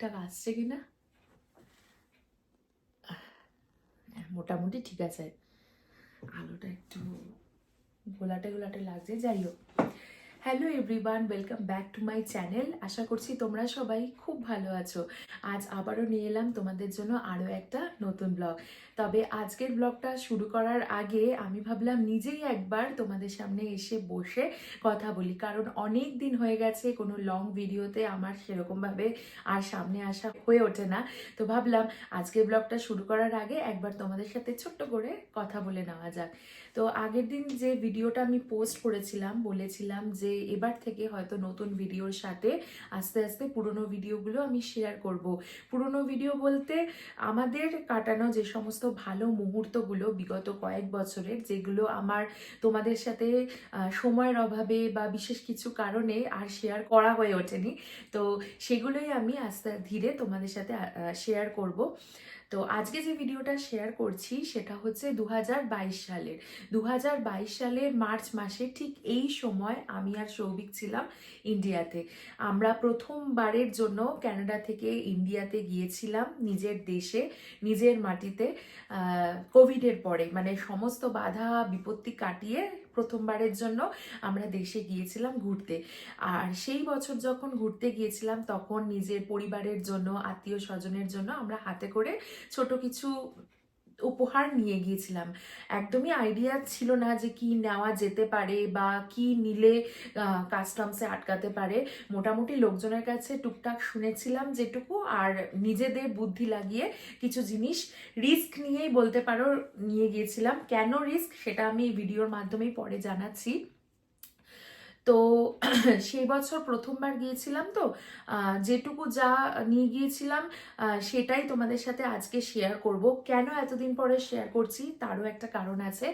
ঠিকঠাক আসছে কি না মোটামুটি ঠিক আছে। আলোটা একটু গোলাটে গোলাটে লাগছে যাই হোক। Hello everyone welcome back to my channel আশা করছি তোমরা সবাই খুব ভালো আছো। আজ আবারও নিয়ে এলাম তোমাদের জন্য আরও একটা নতুন ব্লগ। তবে আজকের ব্লগটা শুরু করার আগে আমি ভাবলাম নিজেই একবার তোমাদের সামনে এসে বসে কথা বলি। কারণ অনেক দিন হয়ে গেছে, কোনো লং ভিডিওতে আমার সেরকমভাবে আর সামনে আসা হয়ে ওঠে না। তো ভাবলাম আজকের ব্লগটা শুরু করার আগে একবার তোমাদের সাথে ছোট্ট করে কথা বলে নেওয়া যাক। তো আগের দিন যে ভিডিওটা আমি পোস্ট করেছিলাম, বলেছিলাম যে এবার থেকে হয়তো নতুন ভিডিওর সাথে আস্তে আস্তে পুরনো ভিডিওগুলো আমি শেয়ার করব। পুরনো ভিডিও বলতে আমাদের কাটানো যে সমস্ত ভালো মুহূর্তগুলো বিগত কয়েক বছরের, যেগুলো আমার তোমাদের সাথে সময়ের অভাবে বা বিশেষ কিছু কারণে আর শেয়ার করা হয়ে ওঠেনি। তো সেগুলোই আমি আস্তে ধীরে তোমাদের সাথে শেয়ার করব। তো আজকে যে ভিডিওটা শেয়ার করছি সেটা হচ্ছে দু হাজার বাইশ সালের। দু হাজার বাইশ সালের মার্চ মাসে ঠিক এই সময় আমি আর সৌভিক ছিলাম ইন্ডিয়াতে। আমরা প্রথমবারের জন্য কানাডা থেকে ইন্ডিয়াতে গিয়েছিলাম নিজের দেশে, নিজের মাটিতে কোভিডের পরে। মানে সমস্ত বাধা, বিপত্তি কাটিয়ে প্রথমবারের জন্য আমরা দেশে গিয়েছিলাম ঘুরতে। আর সেই বছর যখন ঘুরতে গিয়েছিলাম, তখন নিজের পরিবারের জন্য, আত্মীয় স্বজনের জন্য আমরা হাতে করে ছোট কিছু উপহার নিয়ে গিয়েছিলাম। একদমই আইডিয়া ছিল না যে কি নেওয়া যেতে পারে বা কি নিলে কাস্টমসে আটকাতে পারে। মোটামুটি লোকজনের কাছে টুকটাক শুনেছিলাম যেটুকু আর নিজেদের বুদ্ধি লাগিয়ে কিছু জিনিস রিস্ক নিয়েই বলতে পারো নিয়ে গিয়েছিলাম। কেন রিস্ক সেটা আমি ভিডিওর মাধ্যমেই পরে জানাচ্ছি। তো সেই বছর প্রথমবার গিয়েছিলাম তো যেটুকু যা নিয়ে গিয়েছিলাম সেটাই তোমাদের সাথে আজকে শেয়ার করব। কেন এতদিন পরে শেয়ার করছি তারও একটা কারণ আছে।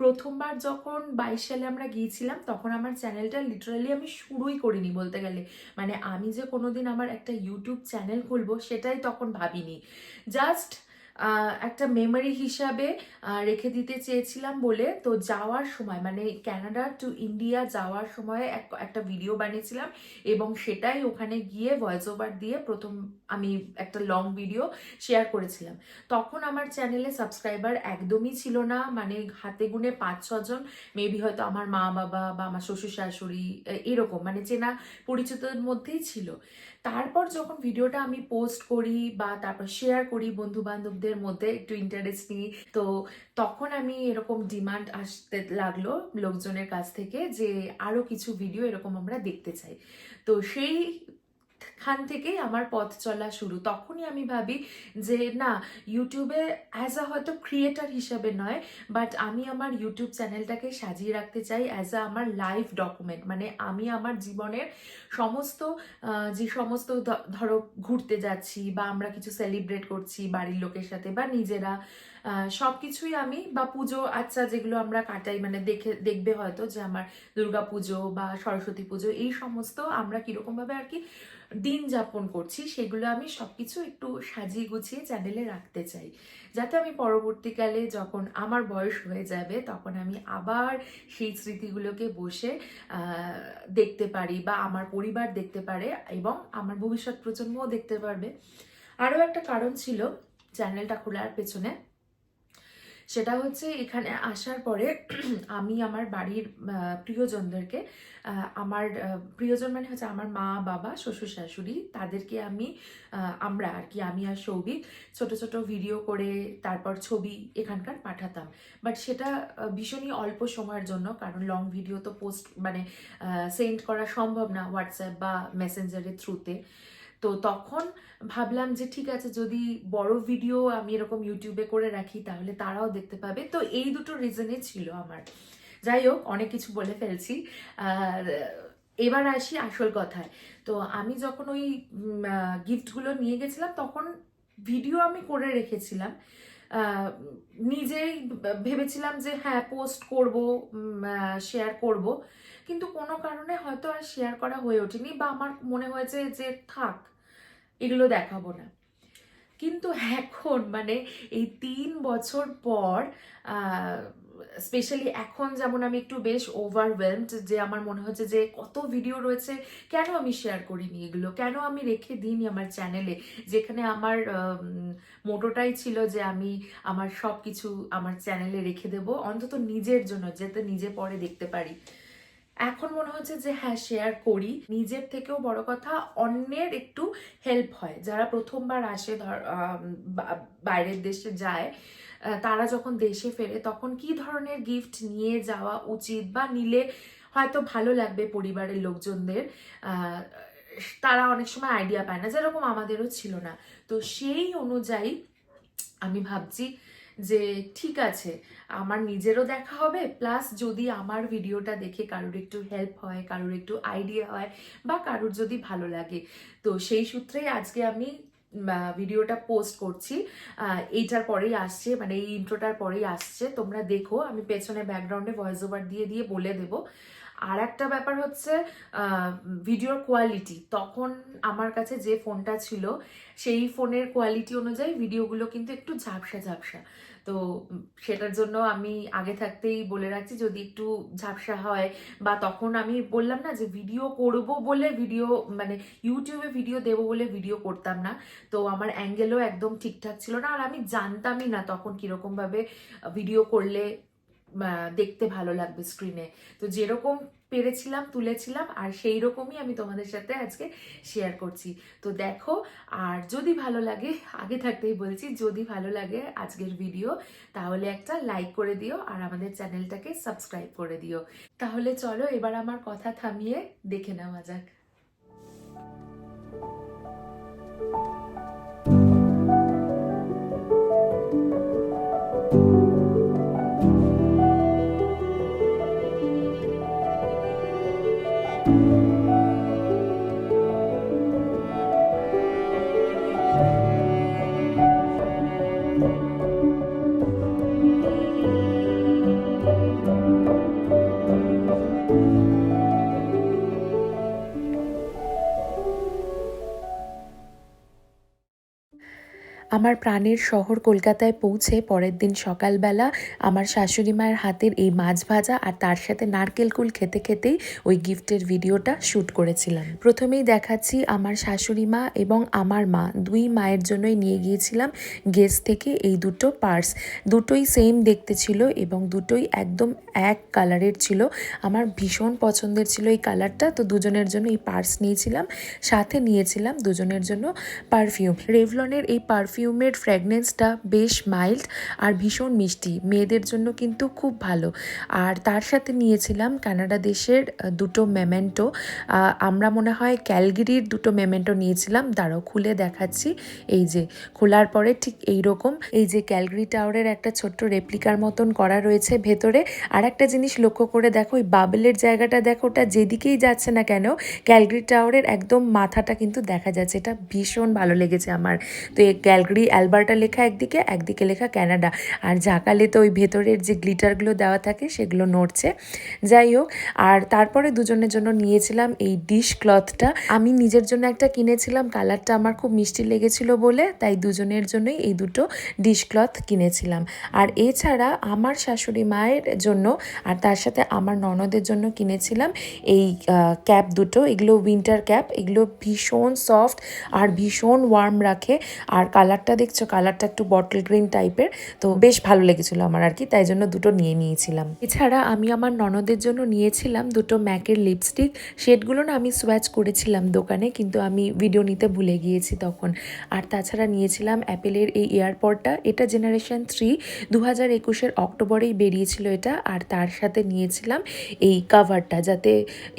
প্রথমবার যখন বাইশ সালে আমরা গিয়েছিলাম, তখন আমার চ্যানেলটা লিটারালি আমি শুরুই করিনি বলতে গেলে। মানে আমি যে কোনোদিন আমার একটা ইউটিউব চ্যানেল খুলবো, সেটাই তখন ভাবিনি। জাস্ট একটা মেমরি হিসাবে রেখে দিতে চেয়েছিলাম বলে। তো যাওয়ার সময় মানে ক্যানাডা টু ইন্ডিয়া যাওয়ার সময় এক- একটা ভিডিও বানিয়েছিলাম এবং সেটাই ওখানে গিয়ে ভয়েস ওভার দিয়ে প্রথম আমি একটা লং ভিডিও শেয়ার করেছিলাম। তখন আমার চ্যানেলে সাবস্ক্রাইবার একদমই ছিল না মানে হাতে গুনে পাঁচ ছজন মেবি হয়তো আমার মা বাবা বা আমার শ্বশুর শাশুড়ি এরকম মানে চেনা পরিচিতদের মধ্যেই ছিল। তারপর যখন ভিডিওটা আমি পোস্ট করি বা তারপর শেয়ার করি বন্ধু বান্ধবদের মধ্যে একটু ইন্টারেস্ট নিই তো তখন আমি এরকম ডিমান্ড আসতে লাগল লোকজনের কাছ থেকে যে আরও কিছু ভিডিও এরকম আমরা দেখতে চাই। তো সেই খান থেকেই আমার পথ চলা শুরু। তখনই আমি ভাবি যে, না ইউটিউবে অ্যাজ আ হয়তো ক্রিয়েটার হিসাবে নয় বাট আমি আমার ইউটিউব চ্যানেলটাকে সাজিয়ে রাখতে চাই অ্যাজ আ আমার লাইভ ডকুমেন্ট মানে আমি আমার জীবনের সমস্ত যে সমস্ত ধরো, ঘুরতে যাচ্ছি বা আমরা কিছু সেলিব্রেট করছি বাড়ির লোকের সাথে বা নিজেরা সব কিছুই আমি বা পুজো আচ্ছা যেগুলো আমরা কাটাই মানে দেখে, দেখবে হয়তো যে আমার দুর্গা পুজো বা সরস্বতী পুজো, এই সমস্ত আমরা কিরকমভাবে আর কি দিন যাপন করছি, সেগুলো আমি সব কিছু একটু সাজিয়ে গুছিয়ে চ্যানেলে রাখতে চাই। যাতে আমি পরবর্তীকালে যখন আমার বয়স হয়ে যাবে, তখন আমি আবার সেই স্মৃতিগুলোকে বসে দেখতে পারি বা আমার পরিবার দেখতে পারে এবং আমার ভবিষ্যৎ প্রজন্মও দেখতে পারবে। আরও একটা কারণ ছিল চ্যানেলটা খোলার পেছনে সেটা হচ্ছে এখানে আসার পরে আমি আমার বাড়ির প্রিয়জনদেরকে আমার প্রিয়জন মানে হচ্ছে আমার মা, বাবা, শ্বশুর, শাশুড়ি, তাদেরকে আমি আমরা আর কি, আমি আর সৌভিক ছোট ছোট ভিডিও করে তারপর ছবি এখানকার পাঠাতাম। বাট সেটা ভীষণই অল্প সময়ের জন্য, কারণ লং ভিডিও তো পোস্ট মানে সেন্ড করা সম্ভব না হোয়াটসঅ্যাপ বা মেসেঞ্জারের থ্রুতে তো তখন ভাবলাম যে ঠিক আছে, যদি বড় ভিডিও আমি এরকম ইউটিউবে করে রাখি, তাহলে তারাও দেখতে পাবে। তো এই দুটো রিজনে ছিল আমার। যাই হোক, অনেক কিছু বলে ফেলছি। এবার আসি আসল কথায়। তো আমি যখন ওই গিফটগুলো নিয়ে গেছিলাম, তখন ভিডিও আমি করে রেখেছিলাম। নিজেই ভেবেছিলাম যে হ্যাঁ পোস্ট করব শেয়ার করব। কিন্তু কোনো কারণে হয়তো আর শেয়ার করা হয়ে ওঠেনি বা আমার মনে হয়েছে যে থাক, এগুলো দেখাবো না। কিন্তু এখন মানে এই তিন বছর পর স্পেশালি এখন যেমন আমি একটু বেশ ওভারওয়েলমড যে আমার মনে হচ্ছে যে কত ভিডিও রয়েছে, কেন আমি শেয়ার করিনি এগুলো? কেন আমি রেখে দিইনি আমার চ্যানেলে যেখানে আমার মোটোটাই ছিল যে আমি আমার সব কিছু আমার চ্যানেলে রেখে দেব। অন্তত নিজের জন্য, যাতে নিজে পরে দেখতে পারি। এখন মনে হচ্ছে যে হ্যাঁ শেয়ার করি। নিজের থেকেও বড় কথা, অন্যের একটু হেল্প হয়। যারা প্রথমবার আসে, ধর বাইরের দেশে যায় তারা যখন দেশে ফেরে, তখন কি ধরনের গিফট নিয়ে যাওয়া উচিত বা নিলে হয়তো ভালো লাগবে পরিবারের লোকজনদের? তারা অনেক সময় আইডিয়া পায় না, যেরকম আমাদেরও ছিল না। তো সেই অনুযায়ী আমি ভাবছি যে ঠিক আছে, আমার নিজেরও দেখা হবে প্লাস যদি আমার ভিডিওটা দেখে কারোর একটু হেল্প হয়, কারোর একটু আইডিয়া হয়, বা কারোর যদি ভালো লাগে। তো সেই সূত্রেই আজকে আমি ভিডিওটা পোস্ট করছি। এইটার পরেই আসছে মানে এই ইন্ট্রোটার পরেই আসছে। তোমরা দেখো, আমি পেছনে ব্যাকগ্রাউন্ডে ভয়েস ওভার দিয়ে দিয়ে বলে দেবো। আর একটা ব্যাপার হচ্ছে ভিডিওর কোয়ালিটি তখন আমার কাছে যে ফোনটা ছিল, সেই ফোনের কোয়ালিটি অনুযায়ী ভিডিওগুলো কিন্তু একটু ঝাপসা ঝাপসা। তো সেটার জন্য আমি আগে থাকতেই বলে রাখছি, যদি একটু ঝাপসা হয় বা তখন আমি বললাম না যে ভিডিও করব বলে ভিডিও মানে ইউটিউবে ভিডিও দেবো বলে ভিডিও করতাম না। তো আমার অ্যাঙ্গেলও একদম ঠিকঠাক ছিল না, আর আমি জানতামই না তখন কীরকমভাবে ভিডিও করলে দেখতে ভালো লাগবে স্ক্রিনে তো যেরকম পেরেছিলাম, তুলেছিলাম, আর সেই রকমই আমি তোমাদের সাথে আজকে শেয়ার করছি। তো দেখো, আর যদি ভালো লাগে, আগে থাকতেই বলছি, যদি ভালো লাগে আজকের ভিডিও তাহলে একটা লাইক করে দিও আর আমাদের চ্যানেলটাকে সাবস্ক্রাইব করে দিও। তাহলে চলো এবার আমার কথা থামিয়ে দেখে নেওয়া যাক। আমার প্রাণের শহর কলকাতায় পৌঁছে পরের দিন সকালবেলা আমার শাশুড়ি মায়ের হাতের এই মাছ ভাজা আর তার সাথে নারকেল কুল খেতে খেতেই ওই গিফটের ভিডিওটা শ্যুট করেছিলাম। প্রথমেই দেখাচ্ছি আমার শাশুড়ি মা এবং আমার মা, দুই মায়ের জন্যই নিয়ে গিয়েছিলাম গেস্ট থেকে এই দুটো পার্স দুটোই সেম দেখতে ছিল এবং দুটোই একদম এক কালারের ছিল। আমার ভীষণ পছন্দের ছিল এই কালারটা, তো দুজনের জন্য এই পার্স নিয়েছিলাম, সাথে নিয়েছিলাম দুজনের জন্য পারফিউম। রেভলনের এই পারফিউমের ফ্র্যাগনেন্সটা বেশ মাইল্ড আর ভীষণ মিষ্টি, মেয়েদের জন্য কিন্তু খুব ভালো। আর তার সাথে নিয়েছিলাম কানাডা দেশের দুটো মেমেন্টো আমরা মনে হয় ক্যালগিরির দুটো মেমেন্টো নিয়েছিলাম। দাঁড়াও, খুলে দেখাচ্ছি। এই যে, খোলার পরে ঠিক এই রকম এই যে, ক্যালগিরি টাওয়ারের একটা ছোট্ট রেপ্লিকার মতন করা রয়েছে ভেতরে। আর একটা জিনিস লক্ষ্য করে দেখো, ওই বাবেলের জায়গাটা দেখো, ওটা যেদিকেই যাচ্ছে না কেন, ক্যালগরি টাওয়ারের একদম মাথাটা কিন্তু দেখা যাচ্ছে। এটা ভীষণ ভালো লেগেছে আমার। তো এই ক্যালগরি, অ্যালবার্টা লেখা একদিকে একদিকে লেখা ক্যানাডা। আর ঝাঁকালে তো ওই ভেতরের যে গ্লিটারগুলো দেওয়া থাকে, সেগুলো নড়ছে। যাই হোক, আর তারপরে দুজনের জন্য নিয়েছিলাম এই ডিশ ক্লথটা। আমি নিজের জন্য একটা কিনেছিলাম, কালারটা আমার খুব মিষ্টি লেগেছিল বলে, তাই দুজনের জন্যই এই দুটো ডিশ ক্লথ কিনেছিলাম। আর এছাড়া আমার শাশুড়ি মায়ের জন্য আর তার সাথে আমার ননদের জন্য কিনেছিলাম এই ক্যাপ দুটো। এগুলো উইন্টার ক্যাপ, এগুলো ভীষণ সফট আর ভীষণ ওয়ার্ম রাখে। আর কালারটা দেখছ? কালারটা একটু বটল গ্রিন টাইপের তো বেশ ভালো লেগেছিলো আমার আর কি, তাই জন্য দুটো নিয়ে নিয়েছিলাম। এছাড়া আমি আমার ননদের জন্য নিয়েছিলাম দুটো ম্যাকের লিপস্টিক শেডগুলো না আমি সোয়াচ করেছিলাম দোকানে, কিন্তু আমি ভিডিও নিতে ভুলে গিয়েছি তখন। আর তাছাড়া নিয়েছিলাম অ্যাপেলের এই এয়ারপডটা এটা জেনারেশন থ্রি দু হাজার একুশের অক্টোবরেই বেরিয়েছিল এটা। আর তার সাথে নিয়েছিলাম এই কাভারটা যাতে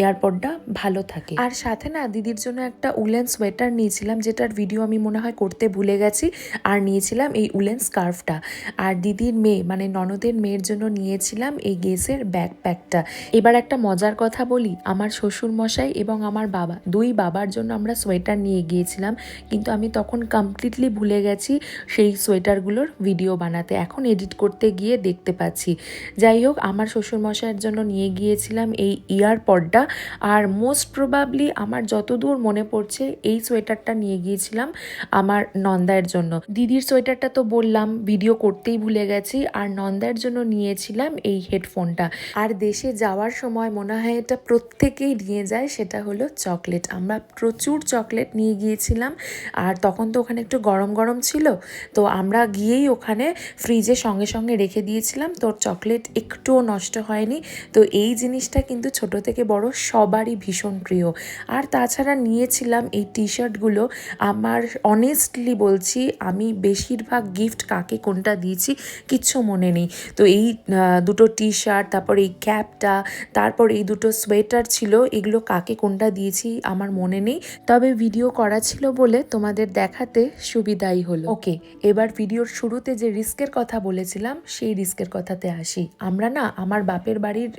এয়ারপডটা ভালো থাকে। আর সাথে না দিদির জন্য একটা উলেন সোয়েটার নিয়েছিলাম, যেটার ভিডিও আমি মনে হয় করতে ভুলে গেছি। আর নিয়েছিলাম এই উলেন স্কার্ফটা। আর দিদির মেয়ে মানে ননদের মেয়ের জন্য নিয়েছিলাম এই গেসের ব্যাকপ্যাকটা এবার একটা মজার কথা বলি, আমার শ্বশুর মশাই এবং আমার বাবা, দুই বাবার জন্য আমরা সোয়েটার নিয়ে গিয়েছিলাম, কিন্তু আমি তখন কমপ্লিটলি ভুলে গেছি সেই সোয়েটারগুলোর ভিডিও বানাতে। এখন এডিট করতে গিয়ে দেখতে পাচ্ছি। যাই হোক আমার শ্বশুরমশাইয়ের জন্য নিয়ে গিয়েছিলাম এই ইয়ারপডটা আর মোস্ট প্রবাবলি আমার যতদূর মনে পড়ছে, এই সোয়েটারটা নিয়ে গিয়েছিলাম আমার নন্দায়ের জন্য। দিদির সোয়েটারটা তো বললাম ভিডিও করতেই ভুলে গেছি। আর নন্দায়ের জন্য নিয়েছিলাম এই হেডফোনটা। আর দেশে যাওয়ার সময় মনে হয় এটা প্রত্যেকেই নিয়ে যায়, সেটা হলো চকলেট। আমরা প্রচুর চকলেট নিয়ে গিয়েছিলাম, আর তখন তো ওখানে একটু গরম গরম ছিল, তো আমরা গিয়েই ওখানে ফ্রিজে সঙ্গে সঙ্গে রেখে দিয়েছিলাম। তোর চকলেট একটুও নষ্ট হয়নি। তো এই জিনিসটা কিন্তু ছোট থেকে বড় সবারই ভীষণ প্রিয়। আর তাছাড়া নিয়েছিলাম এই টি শার্টগুলো আমার অনেস্টলি বলছি, আমি বেশিরভাগ গিফট কাকে কোনটা দিয়েছি কিচ্ছু মনে নেই। তো এই দুটো টি শার্ট তারপর এই ক্যাপটা তারপর এই দুটো সোয়েটার ছিল, এগুলো কাকে কোনটা দিয়েছি আমার মনে নেই। তবে ভিডিও করা ছিল বলে তোমাদের দেখাতে সুবিধাই হলো। ওকে এবার ভিডিওর শুরুতে যে রিস্কের কথা বলেছিলাম, সেই রিস্কের কথাতে আসি। আমরা না আমার বাপের বাড়ির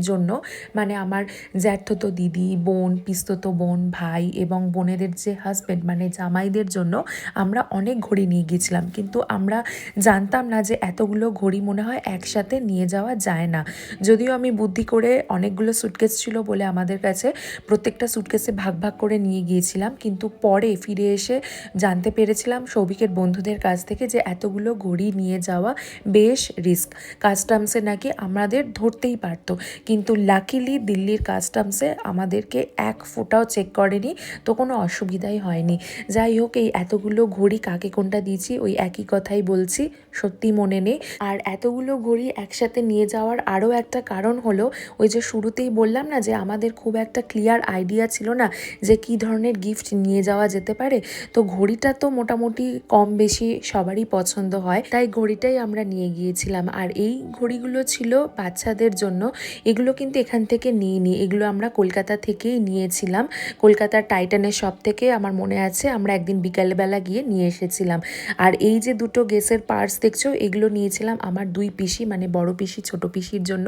জন্য মানে আমার জ্যাঠতো দিদি, বোন, পিস্ততো বোন, ভাই এবং বোনেদের যে হাজব্যান্ড মানে জামাইদের জন্য আমরা অনেক ঘড়ি নিয়ে গিয়েছিলাম। কিন্তু আমরা জানতাম না যে এতগুলো ঘড়ি মনে হয় একসাথে নিয়ে যাওয়া যায় না। যদিও আমি বুদ্ধি করে অনেকগুলো সুটকেস ছিল বলে আমাদের কাছে প্রত্যেকটা সুটকেসে ভাগ ভাগ করে নিয়ে গিয়েছিলাম। কিন্তু পরে ফিরে এসে জানতে পেরেছিলাম সৌভিকের বন্ধুদের কাছ থেকে যে এতগুলো ঘড়ি নিয়ে যাওয়া বেশ রিস্ক কাস্টমসে নাকি আমাদের ধরতেই পারতো। কিন্তু লাকিলি দিল্লির কাস্টমসে আমাদেরকে এক ফোঁটাও চেক করেনি, তো কোনো অসুবিধাই হয়নি। যাই হোক, এই এতগুলো ঘড়ি কাকে কোনটা দিয়েছি, ওই একই কথাই বলছি, সত্যি মনে নেই। আর এতগুলো ঘড়ি একসাথে নিয়ে যাওয়ার আরও একটা কারণ হলো, ওই যে শুরুতেই বললাম না যে আমাদের খুব একটা ক্লিয়ার আইডিয়া ছিল না যে কী ধরনের গিফট নিয়ে যাওয়া যেতে পারে, তো ঘড়িটা তো মোটামুটি কম বেশি সবারই পছন্দ হয়, তাই ঘড়িটাই আমরা নিয়ে গিয়েছিলাম। আর এই ঘড়িগুলো ছিল বাচ্চাদের জন্য। এগুলো কিন্তু এখান থেকে নিইনি এগুলো আমরা কলকাতা থেকেই নিয়েছিলাম। কলকাতার টাইটানের শপ থেকে আমার মনে আছে, আমরা একদিন বিকালবেলা গিয়ে নিয়ে এসেছিলাম। আর এই যে দুটো গেসের পার্টস দেখছ, এগুলো নিয়েছিলাম আমার দুই পিসি মানে বড় পিসি, ছোট পিসির জন্য।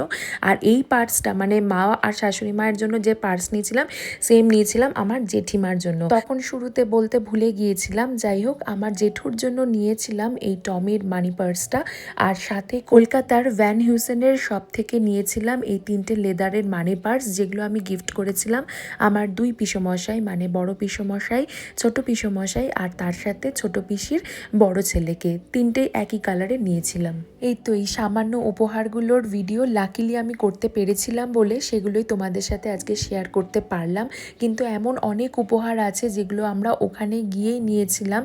আর এই পার্টসটা মানে মা আর শাশুড়ি মায়ের জন্য যে পার্টস নিয়েছিলাম সেম নিয়েছিলাম আমার জেঠিমার জন্য। তখন শুরুতে বলতে ভুলে গিয়েছিলাম, যাই হোক, আমার জেঠুর জন্য নিয়েছিলাম এই টমির মানি পার্সটা আর সাথে কলকাতার ভ্যান হিউসেনের শপ থেকে নিয়েছিলাম এই তিনটে লেদারের মানি পার্স যেগুলো আমি গিফট করেছিলাম আমার দুই পিসমশাই মানে বড় পিসমশাই, ছোট পিসমশাই আর তার সাথে ছোট পিসির বড় ছেলেকে। তিনটেই একই কালারে নিয়েছিলাম। এই তো এই সামান্য উপহারগুলোর ভিডিও লাকিলি আমি করতে পেরেছিলাম বলে সেগুলোই তোমাদের সাথে আজকে শেয়ার করতে পারলাম। কিন্তু এমন অনেক উপহার আছে যেগুলো আমরা ওখানে গিয়েই নিয়েছিলাম।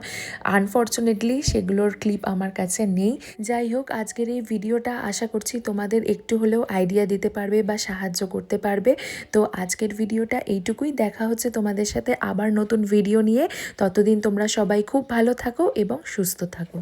আনফর্চুনেটলি সেগুলোর ক্লিপ আমার কাছে নেই। যাই হোক, আজকের এই ভিডিওটা আশা করছি তোমাদের একটু হলেও আইডিয়া দিতে পারবে বা সাহায্য করতে পারবে। তো আজকের ভিডিওটা এইটুকুই। দেখা হচ্ছে তোমাদের সাথে আবার নতুন ভিডিও নিয়ে। ততদিন তোমরা সবাই খুব ভালো থাকো এবং সুস্থ থাকো।